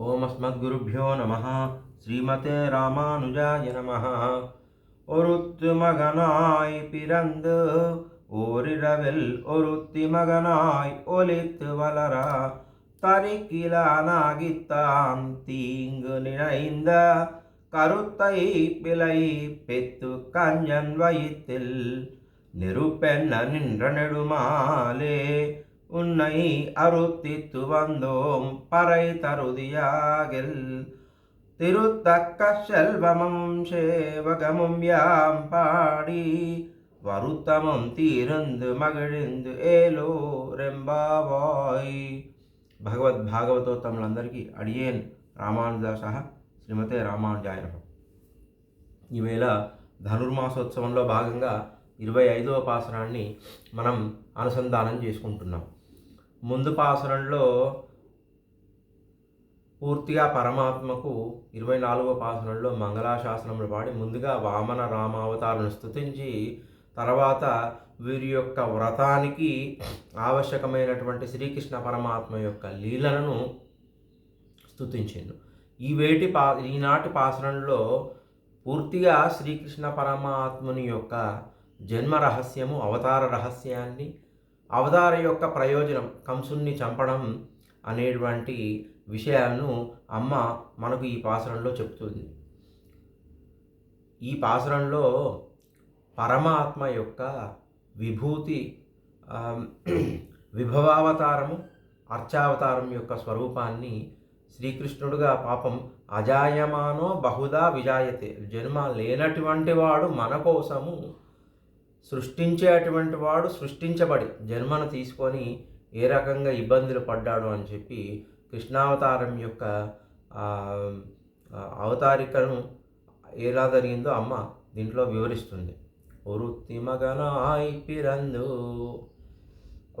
ஓம் ஓமஸ்மத்குருभ्यो நம ஸ்ரீமதே ராமானுஜாய நம ஒருத்து மகனாய் பிறந்து ஓரிரவில் ஒருத்தி மகனாய் ஒலித்து வளரா தரிக்கிலானாகித்தான் தீங்கு நினைந்த கருத்தை பிழை பெத்து கஞ்சன் வயிற்றில் நிருப்பென்ன நின்ற நெடுமாலே உன்னை அறுத்தித்து வந்தோம் பறை தருதியாகில். திருத்தக்க செல்வமும் சேவகமும் யாம் பாடி வருத்தமும் தீர்ந்து மகிழ்ந்து ஏலோ రెంబాబాయ్ భగవద్ భాగవతోత్తములందరికీ అడియేన్ రామానుజాస శ్రీమతే రామానుజాయన ఈవేళ ధనుర్మాసోత్సవంలో భాగంగా ఇరవై ఐదవ పాసరాన్ని మనం అనుసంధానం చేసుకుంటున్నాం. ముందు పాసరంలో పూర్తిగా పరమాత్మకు ఇరవై నాలుగో పాసనంలో మంగళాశాసనములు పాడి ముందుగా వామన రామావతారాలను స్థుతించి తర్వాత వీరి యొక్క వ్రతానికి ఆవశ్యకమైనటువంటి శ్రీకృష్ణ పరమాత్మ యొక్క లీలలను స్థుతించిండు ఈ వేటి పా ఈనాటి పాసనంలో పూర్తిగా శ్రీకృష్ణ పరమాత్ముని యొక్క జన్మ రహస్యము అవతార రహస్యాన్ని అవతార యొక్క ప్రయోజనం కంసుణ్ణి చంపడం అనేటువంటి విషయాలను అమ్మ మనకు ఈ పాసరంలో చెప్తుంది ఈ పాసరంలో పరమాత్మ యొక్క విభూతి విభవావతారము అర్చావతారం యొక్క స్వరూపాన్ని శ్రీకృష్ణుడుగా పాపం అజాయమానో బహుదా విజాయతే. జన్మ లేనటువంటి వాడు మన కోసము సృష్టించేటువంటి వాడు సృష్టించబడి జన్మను తీసుకొని ఏ రకంగా ఇబ్బందులు పడ్డాడు అని చెప్పి కృష్ణావతారం యొక్క అవతారికను ఎలా జరిగిందో అమ్మ దీంట్లో వివరిస్తుంది. ఒరుత్తి మగనాయ్ పిరందు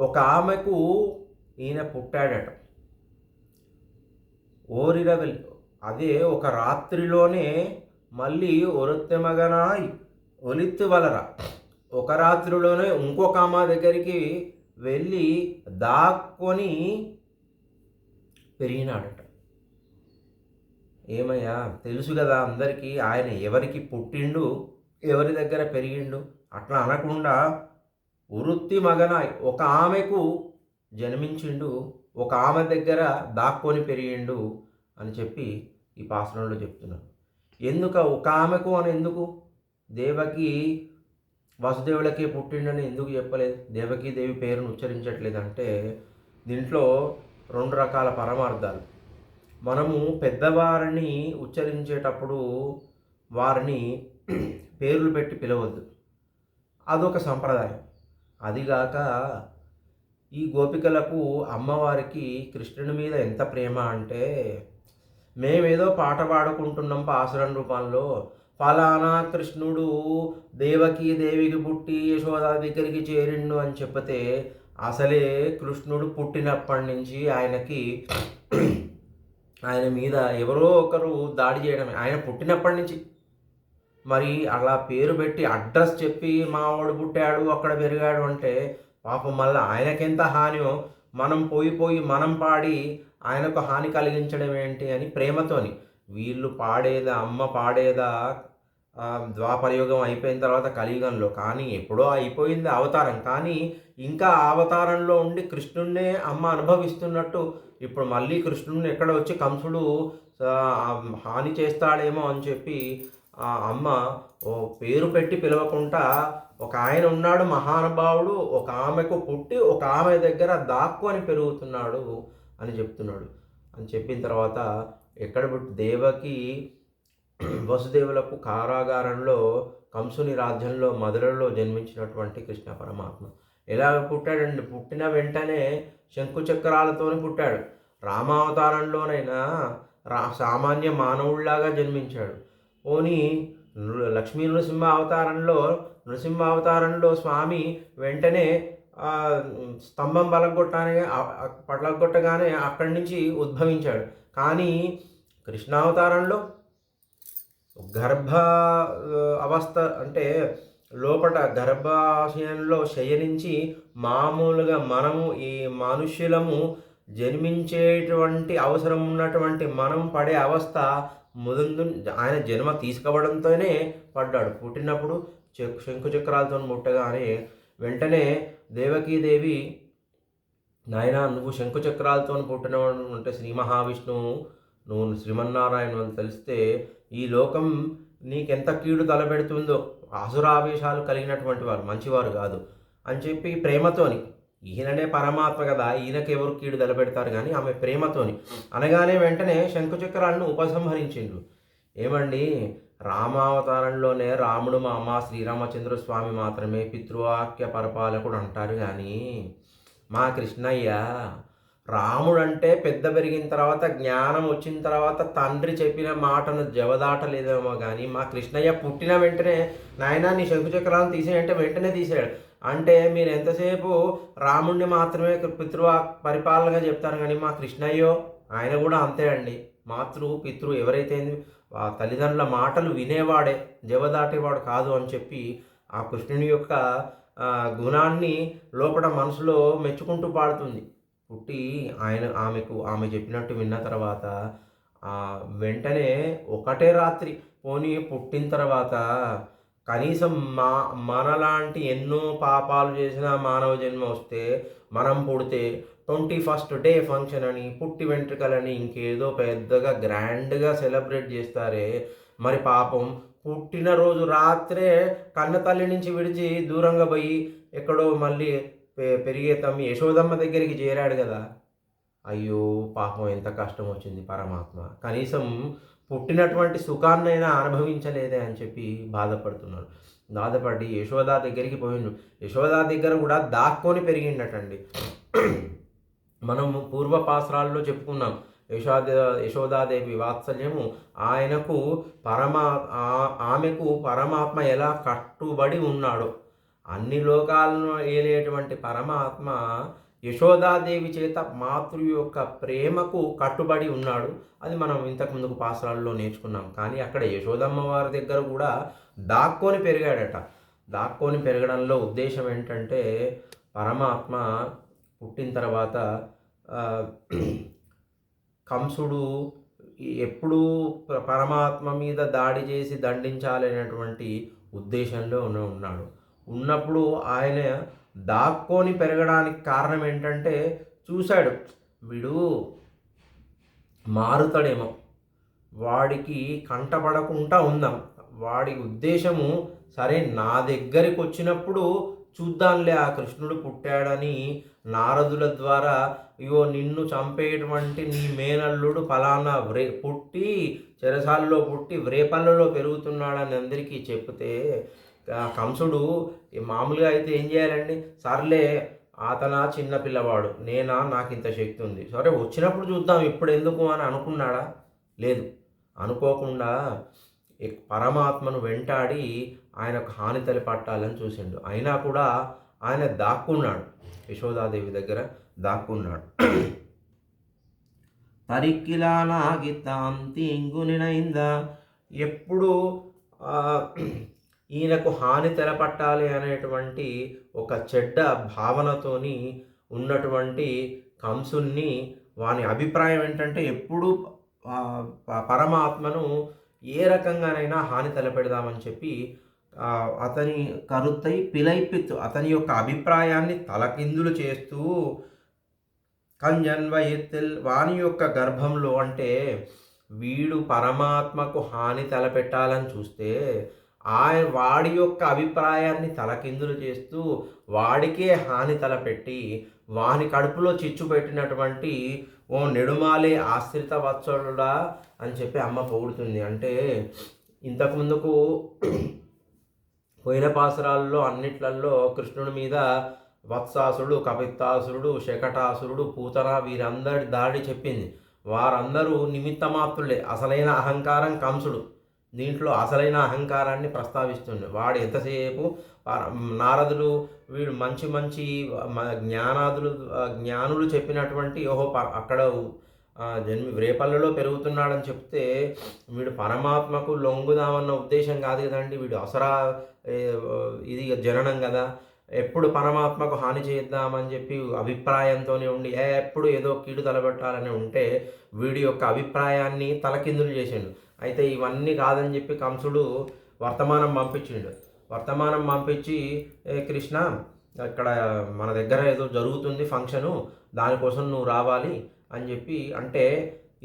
ఒక ఆమెకు ఈయన పుట్టాడట. ఓరిరవెల్ అదే ఒక రాత్రిలోనే మళ్ళీ ఒరుత్తి మగనాయ్ ఒలిత్తి వలరా ఒక రాత్రిలోనే ఇంకొక అమ్మ దగ్గరికి వెళ్ళి దాక్కొని పెరిగినాడట. ఏమయ్యా తెలుసు కదా అందరికీ ఆయన ఎవరికి పుట్టిండు ఎవరి దగ్గర పెరిగిండు? అట్లా అనకుండా వృత్తి మగనాయ్. ఒక ఆమెకు జన్మించిండు ఒక ఆమె దగ్గర దాక్కొని పెరిగిండు అని చెప్పి ఈ పాసనంలో చెప్తున్నాను ఎందుక ఒక ఆమెకు అని ఎందుకు? దేవకి వసుదేవులకే పుట్టిండని ఎందుకు చెప్పలేదు? దేవకీ దేవి పేరును ఉచ్చరించట్లేదు అంటే దీంట్లో రెండు రకాల పరమార్థాలు. మనము పెద్దవారిని ఉచ్చరించేటప్పుడు వారిని పేర్లు పెట్టి పిలవద్దు. అదొక సంప్రదాయం. అదిగాక ఈ గోపికలకు అమ్మవారికి కృష్ణుని మీద ఎంత ప్రేమ అంటే మేమేదో పాట పాడుకుంటున్నాం పాసురం రూపంలో ఫలానా కృష్ణుడు దేవకి దేవికి పుట్టి యశోద దగ్గరికి చేరిండు అని చెప్పితే అసలే కృష్ణుడు పుట్టినప్పటి నుంచి ఆయనకి ఆయన మీద ఎవరో ఒకరు దాడి చేయడమే. ఆయన పుట్టినప్పటి నుంచి. మరి అలా పేరు పెట్టి అడ్రస్ చెప్పి మా వాడు పుట్టాడు అక్కడ పెరిగాడు అంటే పాపం మళ్ళీ ఆయనకెంత హానియో? మనం పోయి పోయి మనం పాడి ఆయనకు హాని కలిగించడం ఏంటి అని ప్రేమతోని. వీళ్ళు పాడేదా అమ్మ పాడేదా ద్వాపరయుగం అయిపోయిన తర్వాత కలియుగంలో. కానీ ఎప్పుడో అయిపోయింది అవతారం. కానీ ఇంకా అవతారంలో ఉండి కృష్ణుడినే అమ్మ అనుభవిస్తున్నట్టు ఇప్పుడు మళ్ళీ కృష్ణుడిని ఎక్కడ వచ్చి కంసుడు హాని చేస్తాడేమో అని చెప్పి ఆ అమ్మ ఓ పేరు పెట్టి పిలవకుండా ఒక ఆయన ఉన్నాడు మహానుభావుడు ఒక ఆమెకు పుట్టి ఒక ఆమె దగ్గర దాక్కుని పెరుగుతున్నాడు అని చెప్తున్నాడు. అని చెప్పిన తర్వాత ఎక్కడ పుట్టి దేవకి వసుదేవులకు కారాగారంలో కంసుని రాజ్యంలో మధురలో జన్మించినటువంటి కృష్ణ పరమాత్మ. ఎలా పుట్టాడండి? పుట్టిన వెంటనే శంకు చక్రాలతోనే పుట్టాడు. రామావతారంలోనైనా రా సామాన్య మానవుడిలాగా జన్మించాడు. పోనీ లక్ష్మీ నృసింహ అవతారంలో నృసింహ అవతారంలో స్వామి వెంటనే స్తంభం పలగొట్టానే పలగొట్టగానే అక్కడి నుంచి ఉద్భవించాడు. కానీ కృష్ణావతారంలో గర్భ అవస్థ అంటే లోపట గర్భాశయంలో శయనించి మామూలుగా మనము ఈ మనుష్యులము జన్మించేటువంటి అవసరం ఉన్నటువంటి మనం పడే అవస్థ ముందు ఆయన జన్మ తీసుకోవడంతోనే పడ్డాడు. పుట్టినప్పుడు శంకు చక్రాలతో ముట్టగానే వెంటనే దేవకీదేవి నాయన నువ్వు శంకు చక్రాలతో పుట్టినవాడు అంటే శ్రీ మహావిష్ణువు నువ్వు శ్రీమన్నారాయణ అని తెలిస్తే ఈ లోకం నీకెంత కీడు తలపెడుతుందో అసురావేశాలు కలిగినటువంటి వారు మంచివారు కాదు అని చెప్పి ప్రేమతోని. ఈయననే పరమాత్మ కదా ఈయనకి ఎవరు కీడు తలపెడతారు కానీ ఆమె ప్రేమతోని. అనగానే వెంటనే శంకుచక్రాలను ఉపసంహరించిండు ఏమండి? రామావతారంలోనే రాముడు మా అమ్మ శ్రీరామచంద్ర స్వామి మాత్రమే పితృవాక్య పరిపాలకుడు అంటారు కానీ మా కృష్ణయ్య రాముడు అంటే పెద్ద పెరిగిన తర్వాత జ్ఞానం వచ్చిన తర్వాత తండ్రి చెప్పిన మాటను జవదాటలేదేమో కానీ మా కృష్ణయ్య పుట్టిన వెంటనే నాయన నీ శంకుచక్రాలను తీసేయంటే వెంటనే తీసాడు అంటే మీరు ఎంతసేపు రాముడిని మాత్రమే పితృ పరిపాలనగా చెప్తారు కానీ మా కృష్ణయ్యో ఆయన కూడా అంతే అండి. మాతృ పితృ ఎవరైతే ఆ తల్లిదండ్రుల మాటలు వినేవాడే జవదాటేవాడు కాదు అని చెప్పి ఆ కృష్ణుని యొక్క గుణాన్ని లోపల మనసులో మెచ్చుకుంటూ పాడుతుంది. పుట్టి ఆయన ఆమెకు ఆమె చెప్పినట్టు విన్న తర్వాత వెంటనే ఒకటే రాత్రి పోనీ పుట్టిన తర్వాత కనీసం మా మనలాంటి ఎన్నో పాపాలు చేసిన మానవ జన్మ వస్తే మనం పుడితే ట్వంటీ ఫస్ట్ డే ఫంక్షన్ అని పుట్టి వెంట్రుకలని ఇంకేదో పెద్దగా గ్రాండ్గా సెలబ్రేట్ చేస్తారే. మరి పాపం పుట్టినరోజు రాత్రే కన్న తల్లి నుంచి విడిచి దూరంగా పోయి ఎక్కడో మళ్ళీ పెరిగే తమ్మి యశోదమ్మ దగ్గరికి చేరాడు కదా. అయ్యో పాపం ఎంత కష్టం వచ్చింది పరమాత్మ. కనీసం పుట్టినటువంటి సుఖాన్నైనా అనుభవించలేదే అని చెప్పి బాధపడుతున్నాడు. బాధపడి యశోదా దగ్గరికి పోయిండు. యశోదా దగ్గర కూడా దాక్కొని పెరిగిండటండి. మనం పూర్వపాసరాల్లో చెప్పుకున్నాం. యశోద యశోదాదేవి వాత్సల్యము ఆయనకు పరమా ఆ- ఆమెకు పరమాత్మ ఎలా కట్టుబడి ఉన్నాడో. అన్ని లోకాలను ఏలేటువంటి పరమాత్మ యశోదాదేవి చేత మాతృ యొక్క ప్రేమకు కట్టుబడి ఉన్నాడు. అది మనం ఇంతకు ముందుకు పాసరాల్లో నేర్చుకున్నాం. కానీ అక్కడ యశోదమ్మ వారి దగ్గర కూడా దాక్కొని పెరిగాడట. దాక్కొని పెరగడంలో ఉద్దేశం ఏంటంటే పరమాత్మ పుట్టిన తర్వాత కంసుడు ఎప్పుడూ పరమాత్మ మీద దాడి చేసి దండించాలనేటువంటి ఉద్దేశంలో ఉన్నాడు. ఉన్నప్పుడు ఆయన దాక్కొని పెరగడానికి కారణం ఏంటంటే చూశాడు. వీడు మారుతాడేమో. వాడికి కంటపడకుండా ఉందాం. వాడి ఉద్దేశము సరే నా దగ్గరికి వచ్చినప్పుడు చూద్దాంలే ఆ కృష్ణుడు పుట్టాడని నారదుల ద్వారా ఇగో నిన్ను చంపేటువంటి నీ మేనల్లుడు ఫలానా వ్రే పుట్టి చెరసాల్లో పుట్టి వ్రేపల్లలో పెరుగుతున్నాడని అందరికీ చెప్తే కంసుడు మామూలుగా అయితే ఏం చేయాలండి? సర్లే అతనా చిన్న పిల్లవాడు నేనా నాకు ఇంత శక్తి ఉంది. సరే వచ్చినప్పుడు చూద్దాం ఇప్పుడు ఎందుకు అని అనుకున్నాడా? లేదు. అనుకోకుండా పరమాత్మను వెంటాడి ఆయనకు హాని తలపట్టాలని చూసిండు. అయినా కూడా ఆయన దాక్కున్నాడు. యశోదాదేవి దగ్గర దాక్కున్నాడు. తరిక్కిలానాగితాం తీంగునినైందా? ఎప్పుడు ఈయనకు హాని తెలపట్టాలి అనేటువంటి ఒక చెడ్డ భావనతోని ఉన్నటువంటి కంసుణ్ణి వాని అభిప్రాయం ఏంటంటే ఎప్పుడూ పరమాత్మను ఏ రకంగానైనా హాని తలపెడదామని చెప్పి అతని కరుత్తై పిలైపిత్ అతని యొక్క అభిప్రాయాన్ని తలకిందులు చేస్తూ కంజన్వయెత్తిల్ వాని యొక్క గర్భంలో అంటే వీడు పరమాత్మకు హాని తలపెట్టాలని చూస్తే ఆయన వాడి యొక్క అభిప్రాయాన్ని తలకిందులు చేస్తూ వాడికే హాని తలపెట్టి వాని కడుపులో చిచ్చు పెట్టినటువంటి ఓ నెడుమాలే ఆశ్రిత వత్సలుడా అని చెప్పి అమ్మ పొగుడుతుంది. అంటే ఇంతకుముందుకు పోయిన పాసరాల్లో అన్నిట్లల్లో కృష్ణుడి మీద వత్సాసురుడు కపిత్తాసురుడు శకటాసురుడు పూతన వీరందరి దాడి చెప్పింది. వారందరూ నిమిత్తమాత్రులే అసలైన అహంకారం కంసుడు. దీంట్లో అసలైన అహంకారాన్ని ప్రస్తావిస్తుంది. వాడు ఎంతసేపు నారదులు వీడు మంచి మంచి జ్ఞానాదులు జ్ఞానులు చెప్పినటువంటి ఓహో ప- అక్కడ జన్మి రేపల్లలో పెరుగుతున్నాడని చెప్తే వీడు పరమాత్మకు లొంగుదామన్న ఉద్దేశం కాదు కదండి. వీడు అసరా ఇది జననం కదా. ఎప్పుడు పరమాత్మకు హాని చేద్దామని చెప్పి అభిప్రాయంతోనే ఉండి "ఏ, ఎప్పుడు ఏదో కీడు తలబెట్టాలని ఉంటే వీడి యొక్క అభిప్రాయాన్ని తలకిందులు చేసిండు. అయితే ఇవన్నీ కాదని చెప్పి కంసుడు వర్తమానం పంపించిండు. వర్తమానం పంపించి ఏ కృష్ణ ఇక్కడ మన దగ్గర ఏదో జరుగుతుంది ఫంక్షను దానికోసం నువ్వు రావాలి అని చెప్పి అంటే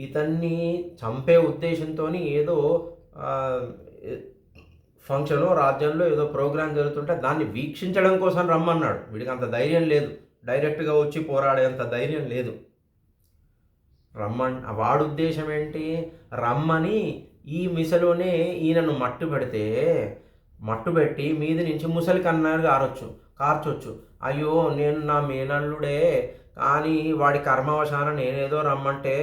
ఇతన్ని చంపే ఉద్దేశంతో ఏదో ఫంక్షను రాజ్యంలో ఏదో ప్రోగ్రాం జరుగుతుంటే దాన్ని వీక్షించడం కోసం రమ్మన్నాడు. వీడికి అంత ధైర్యం లేదు. డైరెక్ట్గా వచ్చి పోరాడేంత ధైర్యం లేదు. రమ్మన్ వాడు ఉద్దేశం ఏంటి? రమ్మని ఈ మిసలోనే ఈయనను మట్టు పెడితే మట్టు పెట్టి మీది నుంచి ముసలి కన్నారు కారొచ్చు కార్చొచ్చు. అయ్యో నేను నా మేనల్లుడే కానీ వాడి కర్మవశాన నేనేదో రమ్మంటే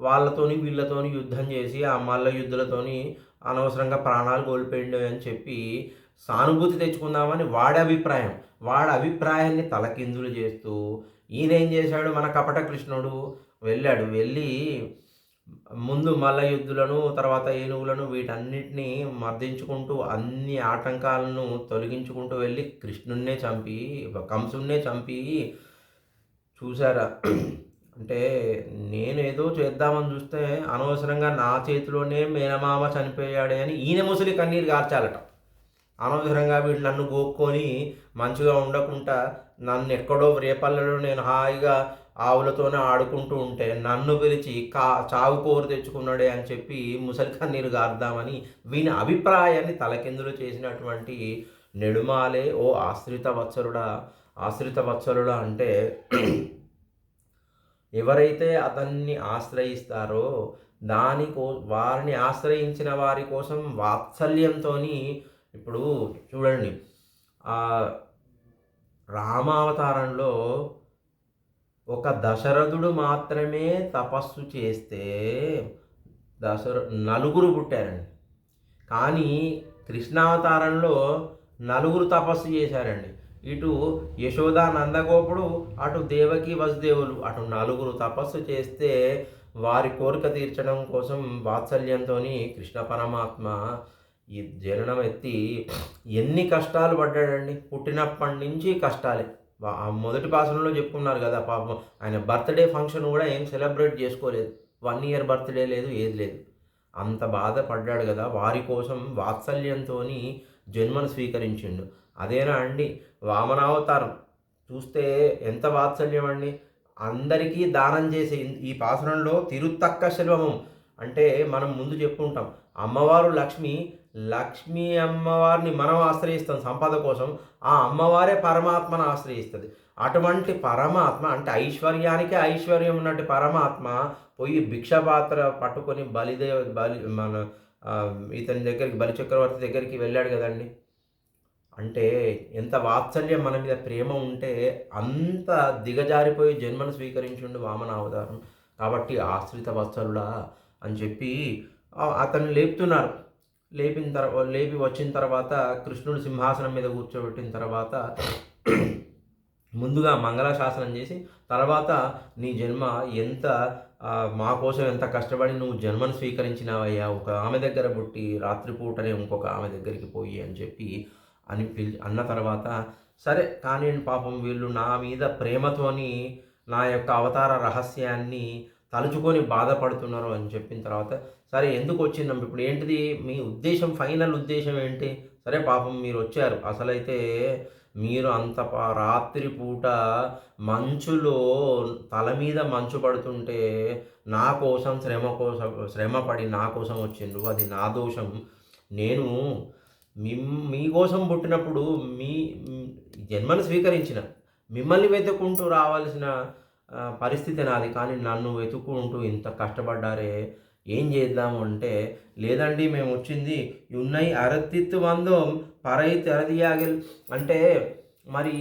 వాళ్ళతోని వీళ్ళతోని యుద్ధం చేసి ఆ మల్ల యుద్ధులతోని అనవసరంగా ప్రాణాలు కోల్పోయిండు అని చెప్పి సానుభూతి తెచ్చుకుందామని వాడి అభిప్రాయం. వాడి అభిప్రాయాన్ని తలకిందులు చేస్తూ ఈయన ఏం చేశాడు మన కపట కృష్ణుడు? వెళ్ళాడు. వెళ్ళి ముందు మల్ల యుద్ధులను తర్వాత ఏనుగులను వీటన్నిటిని మర్దించుకుంటూ అన్ని ఆటంకాలను తొలగించుకుంటూ వెళ్ళి కృష్ణున్నే చంపి కంసున్నే చంపి చూసారా అంటే నేను ఏదో చేద్దామని చూస్తే అనవసరంగా నా చేతిలోనే మేనమామ చనిపోయాడే అని ఈయన ముసలి కన్నీరు గార్చాలట. అనవసరంగా వీడు నన్ను గోక్కొని మంచిగా ఉండకుండా నన్ను ఎక్కడో రేపల్లలో నేను హాయిగా ఆవులతోనే ఆడుకుంటూ ఉంటే నన్ను పిలిచి కా చావు కోరు తెచ్చుకున్నాడే అని చెప్పి ముసలి కన్నీరు గారుదామని వీని అభిప్రాయాన్ని తలకిందులు చేసినటువంటి నెడుమాలే ఓ ఆశ్రిత వత్సరుడా ఆశ్రిత వత్సరుడా అంటే ఎవరైతే అతన్ని ఆశ్రయిస్తారో దానికో వారిని ఆశ్రయించిన వారి కోసం వాత్సల్యంతో ఇప్పుడు చూడండి. రామావతారంలో ఒక దశరథుడు మాత్రమే తపస్సు చేస్తే దశర నలుగురు పుట్టారండి. కానీ కృష్ణావతారంలో నలుగురు తపస్సు చేశారండి. ఇటు యశోద నందగోపుడు అటు దేవకి వసుదేవులు అటు నలుగురు తపస్సు చేస్తే వారి కోరిక తీర్చడం కోసం వాత్సల్యంతో కృష్ణ పరమాత్మ ఈ జననం ఎత్తి ఎన్ని కష్టాలు పడ్డాడండి. పుట్టినప్పటి నుంచి కష్టాలే. మొదటి పాసనలో చెప్పుకున్నారు కదా పాపం. ఆయన బర్త్డే ఫంక్షన్ కూడా ఏం సెలబ్రేట్ చేసుకోలేదు. వన్ ఇయర్ బర్త్డే లేదు ఏది లేదు. అంత బాధపడ్డాడు కదా. వారి కోసం వాత్సల్యంతో జన్మను స్వీకరించిండు. అదేనా అండి? వామనావతారం. చూస్తే ఎంత వాత్సల్యం అండి? అందరికీ దానం చేసే ఈ పాసనంలో తిరుత్తక్క శిల్వము అంటే మనం ముందు చెప్పుకుంటాం. అమ్మవారు లక్ష్మి లక్ష్మీ అమ్మవారిని మనం ఆశ్రయిస్తాం సంపద కోసం ఆ అమ్మవారే పరమాత్మను ఆశ్రయిస్తుంది. అటువంటి పరమాత్మ అంటే ఐశ్వర్యానికి ఐశ్వర్యం ఉన్నట్టు పరమాత్మ పోయి భిక్షపాత్ర పట్టుకొని బలిదేవ బలి మన ఇతని దగ్గరికి బలి చక్రవర్తి దగ్గరికి వెళ్ళాడు కదండి. అంటే ఎంత వాత్సల్యం మన మీద ప్రేమ ఉంటే అంత దిగజారిపోయి జన్మను స్వీకరించుండు వామన అవతారం కాబట్టి ఆశ్రిత వత్సలుడా అని చెప్పి అతను అతన్ని లేపుతున్నారు. లేపిన తర్వాత లేపి వచ్చిన తర్వాత కృష్ణుడు సింహాసనం మీద కూర్చోబెట్టిన తర్వాత ముందుగా మంగళాశాసనం చేసి తర్వాత నీ జన్మ ఎంత మా కోసం ఎంత కష్టపడి నువ్వు జన్మను స్వీకరించినావయ్యా ఒక ఆమె దగ్గర పుట్టి రాత్రిపూటనే ఇంకొక ఆమె దగ్గరికి పోయి అని చెప్పి అని పిలి అన్న తర్వాత సరే కానీ పాపం వీళ్ళు నా మీద ప్రేమతోని నా యొక్క అవతార రహస్యాన్ని తలుచుకొని బాధపడుతున్నారు అని చెప్పిన తర్వాత సరే ఎందుకు వచ్చిందాం ఇప్పుడు ఏంటిది? మీ ఉద్దేశం ఫైనల్ ఉద్దేశం ఏంటి? సరే పాపం మీరు వచ్చారు. అసలైతే మీరు అంత రాత్రిపూట రాత్రి పూట మంచులో తల మీద మంచు పడుతుంటే నా కోసం శ్రమ కోసం శ్రమ పడి నా కోసం వచ్చిండ్రు. అది నా దోషం. నేను మీ మీకోసం పుట్టినప్పుడు మీ జన్మను స్వీకరించిన మిమ్మల్ని వెతుక్కుంటూ రావాల్సిన పరిస్థితి నాది. కానీ నన్ను వెతుక్కుంటూ ఇంత కష్టపడ్డారే ఏం చేద్దాము అంటే లేదండి మేము వచ్చింది ఉన్నాయి అరతిత్తు వందం పరై తెరదియాగిల్. అంటే మరి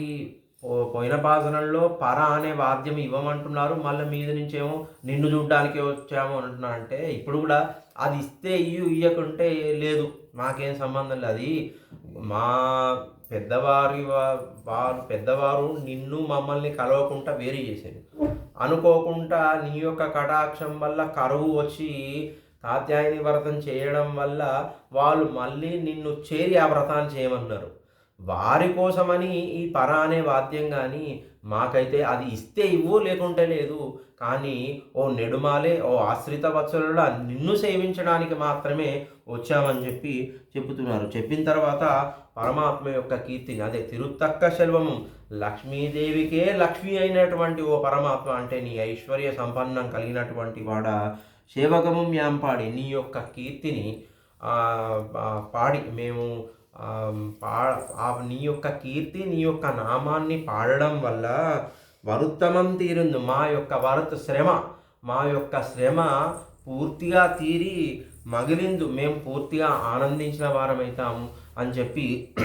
పోయిన భాషణంలో పర అనే వాద్యం ఇవ్వమంటున్నారు. మళ్ళీ మీద నుంచేమో నిన్ను చూడ్డానికి వచ్చాము అంటున్నా అంటే ఇప్పుడు కూడా అది ఇస్తే ఇయ్యు ఇయ్యకుంటే లేదు. మాకేం సంబంధం లేదు. అది మా పెద్దవారి వారు పెద్దవారు నిన్ను మమ్మల్ని కలవకుండా వేరు చేసేది అనుకోకుండా నీ యొక్క కటాక్షం వల్ల కరువు వచ్చి కాత్యాయని వ్రతం చేయడం వల్ల వాళ్ళు మళ్ళీ నిన్ను చేరి ఆ వ్రతాన్ని చేయమన్నారు. వారి కోసమని ఈ పర అనే వాద్యం కానీ మాకైతే అది ఇస్తే ఇవ్వు లేకుంటే లేదు. కానీ ఓ నెడుమాలే ఓ ఆశ్రిత వత్సలుడా నిన్ను సేవించడానికి మాత్రమే వచ్చామని చెప్పి చెబుతున్నారు. చెప్పిన తర్వాత పరమాత్మ యొక్క కీర్తిని అదే తిరుత్తక్క శెల్వము. లక్ష్మీదేవికే లక్ష్మి అయినటువంటి ఓ పరమాత్మ అంటే నీ ఐశ్వర్య సంపన్నం కలిగినటువంటి వాడ సేవకము మ్యాంపాడి. నీ యొక్క కీర్తిని పాడి మేము పా నీ యొక్క కీర్తి నీ యొక్క నామాన్ని పాడడం వల్ల వరుత్తమం తీరుంది. మా యొక్క వరత శ్రమ మా యొక్క శ్రమ పూర్తిగా తీరి మగిలిందు మేము పూర్తిగా ఆనందించిన వారమవుతాము అని చెప్పి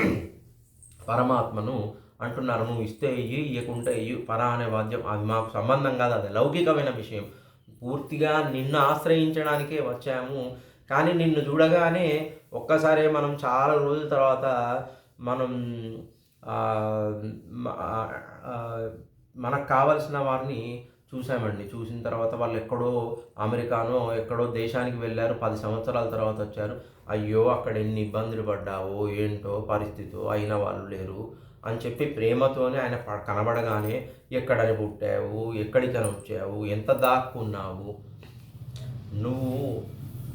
పరమాత్మను అంటున్నారు. నువ్వు ఇస్తే ఇయ్యి ఇయ్యకుంటే ఇయ్యు పర అనే వాద్యం. అది మాకు సంబంధం కాదు అది లౌకికమైన విషయం. పూర్తిగా నిన్ను ఆశ్రయించడానికే వచ్చాము. కానీ నిన్ను చూడగానే ఒక్కసారి మనం చాలా రోజుల తర్వాత మనం మనకు కావలసిన వారిని చూసామండి. చూసిన తర్వాత వాళ్ళు ఎక్కడో అమెరికానో ఎక్కడో దేశానికి వెళ్ళారు. పది సంవత్సరాల తర్వాత వచ్చారు. అయ్యో అక్కడ ఎన్ని ఇబ్బందులు పడ్డావో ఏంటో పరిస్థితో అయిన వాళ్ళు లేరు అని చెప్పి ప్రేమతోనే ఆయన కనబడగానే ఎక్కడని పుట్టావు ఎక్కడికని వచ్చావు ఎంత దాక్కున్నావు? నువ్వు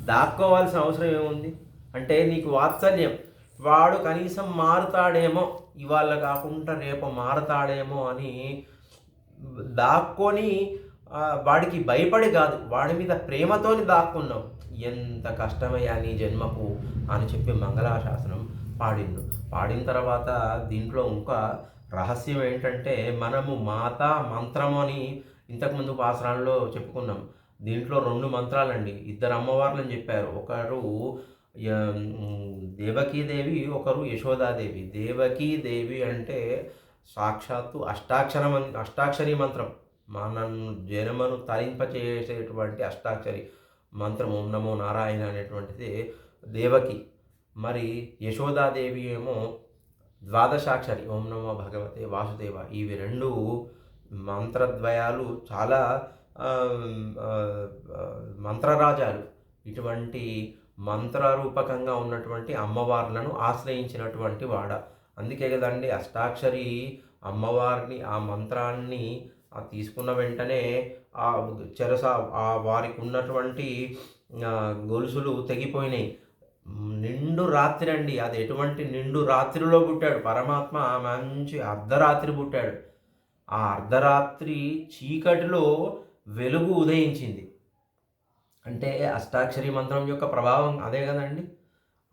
దాక్కోవాల్సిన అవసరం ఏముంది? అంటే నీకు వాత్సల్యం. వాడు కనీసం మారుతాడేమో ఇవాళ కాకుండా రేపు మారుతాడేమో అని దాక్కొని వాడికి భయపడి కాదు వాడి మీద ప్రేమతోని దాక్కున్నావు. ఎంత కష్టమయ్యా నీ జన్మకు అని చెప్పి మంగళాశాసనం పాడిండు పాడిన తర్వాత దీంట్లో ఇంకా రహస్యం ఏంటంటే మనము మాత మంత్రము అని ఇంతకుముందు పాసరాల్లో చెప్పుకున్నాం. దీంట్లో రెండు మంత్రాలండి. ఇద్దరు అమ్మవార్లని చెప్పారు. ఒకరు దేవకీదేవి ఒకరు యశోదాదేవి. దేవకీదేవి అంటే సాక్షాత్తు అష్టాక్షర మం అష్టాక్షరి మంత్రం. మనను జనమను తరింపచేసేటువంటి అష్టాక్షరి మంత్రం ఓం నమో నారాయణ అనేటువంటిది దేవకి. మరి యశోదాదేవి ఏమో ద్వాదశాక్షరి ఓం నమో భగవతే వాసుదేవ. ఇవి రెండు మంత్రద్వయాలు చాలా మంత్రరాజాలు. ఇటువంటి మంత్రరూపకంగా ఉన్నటువంటి అమ్మవార్లను ఆశ్రయించినటువంటి వాడ. అందుకే కదండి అష్టాక్షరి అమ్మవారిని ఆ మంత్రాన్ని తీసుకున్న వెంటనే ఆ చెరస ఆ వారికి ఉన్నటువంటి గొలుసులు తెగిపోయినాయి. నిండు రాత్రి అండి. అది ఎటువంటి నిండు రాత్రిలో పుట్టాడు? పరమాత్మ మంచి అర్ధరాత్రి పుట్టాడు. ఆ అర్ధరాత్రి చీకటిలో వెలుగు ఉదయించింది. అంటే అష్టాక్షరి మంత్రం యొక్క ప్రభావం అదే కదండి.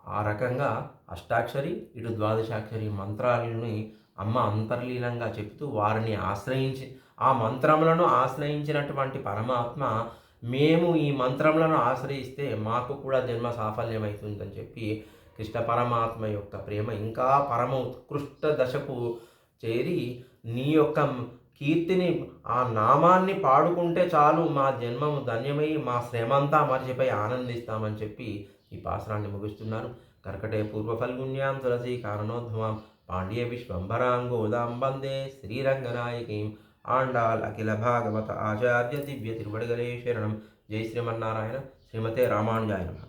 ఆ రకంగా అష్టాక్షరి ఇటు ద్వాదశాక్షరి మంత్రాలని అమ్మ అంతర్లీనంగా చెప్తూ వారిని ఆశ్రయించి ఆ మంత్రములను ఆశ్రయించినటువంటి పరమాత్మ మేము ఈ మంత్రములను ఆశ్రయిస్తే మాకు కూడా జన్మ సాఫల్యమవుతుందని చెప్పి కృష్ణ పరమాత్మ యొక్క ప్రేమ ఇంకా పరమ ఉత్కృష్ట దశకు చేరి నీ యొక్క కీర్తిని ఆ నామాన్ని పాడుకుంటే చాలు మా జన్మము ధన్యమై మా శ్రమంతా మర్చిపోయి ఆనందిస్తామని చెప్పి ఈ పాసరాన్ని ముగిస్తున్నారు. कर्कटे पूर्वफल्गुण्यां तुलसी कारणोद्भवां पाण्ड्ये विश्वम्भराङ्गोदाम्बन्दे श्रीरङ्गनायकीम् आण्डाल् अखिलभागवत आचार्य दिव्यतिरुवडगले शरणं जय श्रीमन्नारायण श्रीमते रामानुजाय नमः